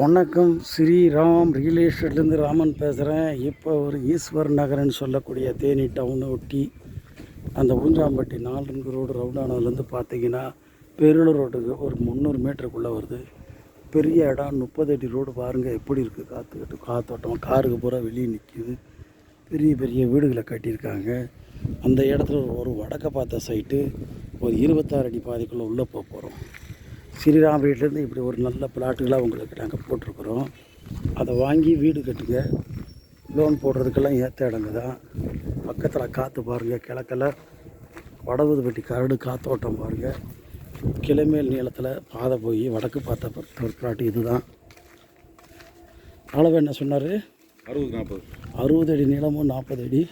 வணக்கம். ஸ்ரீராம் ரியல் எஸ்டேட்லேருந்து ராமன் பேசுகிறேன் இப்போ ஒரு ஈஸ்வர் நகர்னு சொல்லக்கூடிய தேனி டவுனை ஒட்டி அந்த ஊஞ்சாம்பட்டி நாலு ரோடு ரவுண்டானதுலேருந்து பார்த்தீங்கன்னா பெருளூர் ரோட்டுக்கு ஒரு முந்நூறு மீட்டருக்குள்ளே வருது. பெரிய இடம் முப்பது அடி ரோடு பாருங்கள் எப்படி இருக்குது காற்றுக்கிட்டு காத்தோட்டம் காருக்கு பூரா வெளியே நிற்கிது பெரிய பெரிய வீடுகளை கட்டியிருக்காங்க. அந்த இடத்துல ஒரு வடக்க பார்த்த சைட்டு ஒரு இருபத்தாறு அடி பாதைக்குள்ளே உள்ளே போக போகிறோம் ஸ்ரீராம் வீட்டிலேருந்து இப்படி ஒரு நல்ல பிளாட்டுகளாக உங்களுக்கு நாங்கள் போட்டிருக்குறோம். அதை வாங்கி வீடு கட்டுங்க. லோன் போடுறதுக்கெல்லாம் ஏற்ற இடங்க தான். பக்கத்தில் காற்று பாருங்கள் கிழக்கில் வடவுது வெட்டி கரடு காத்தோட்டம் பாருங்கள் கிளைமேல் நீளத்தில் பாதை போய் வடக்கு பார்த்த ஒரு பிளாட்டு இதுதான். அளவு என்ன சொன்னார்? அறுபது நாற்பது. அறுபது அடி நீளமும் நாற்பது அடி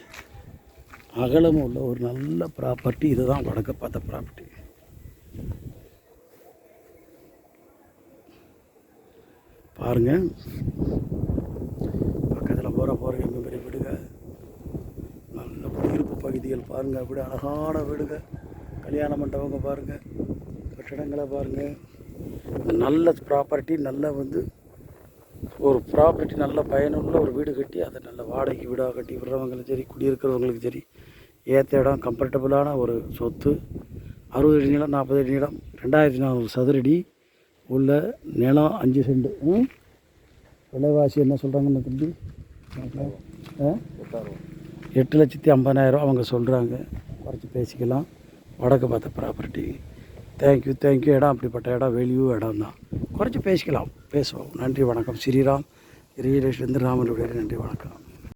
அகலமும் உள்ள ஒரு நல்ல ப்ராப்பர்ட்டி இதுதான் வடக்க பார்த்த ப்ராப்பர்ட்டி பாருங்கள் பக்கத்தில் போகிற போகிற எங்கள் பெரிய வீடுங்க. நல்ல குடியிருப்பு பகுதிகள் பாருங்கள் அப்படி அழகான வீடுங்க. கல்யாண மண்டபங்க பாருங்கள் கட்டிடங்களை பாருங்கள் நல்ல ப்ராப்பர்ட்டி நல்ல வந்து ஒரு ப்ராப்பர்ட்டி நல்ல பயனுள்ள ஒரு வீடு கட்டி அதை நல்ல வாடகைக்கு வீடாக கட்டி விடுறவங்களும் சரி குடியிருக்கிறவங்களுக்கும் சரி ஏற்ற இடம் கம்ஃபர்டபுளான ஒரு சொத்து. அறுபது அடி நீளம் நாற்பது அடி நீளம் ரெண்டாயிரத்தி நானூறு சதுரடி. உள்ள நிலம் அஞ்சு செண்டு. ம்? விலைவாசி என்ன சொல்கிறாங்கன்னு தம்பி? எட்டு லட்சத்தி ஐம்பதாயிரம் அவங்க சொல்கிறாங்க குறைச்சி பேசிக்கலாம். வடக்கு பார்த்த ப்ராப்பர்ட்டி தேங்க்யூ தேங்க்யூ இடம் அப்படிப்பட்ட இடம் வெளியூ இடம் தான் குறைச்சி பேசிக்கலாம். பேசுவோம். நன்றி வணக்கம். ஸ்ரீராம். ரியல் எஸ்டேட்லேருந்து ராமனுடைய நன்றி வணக்கம்.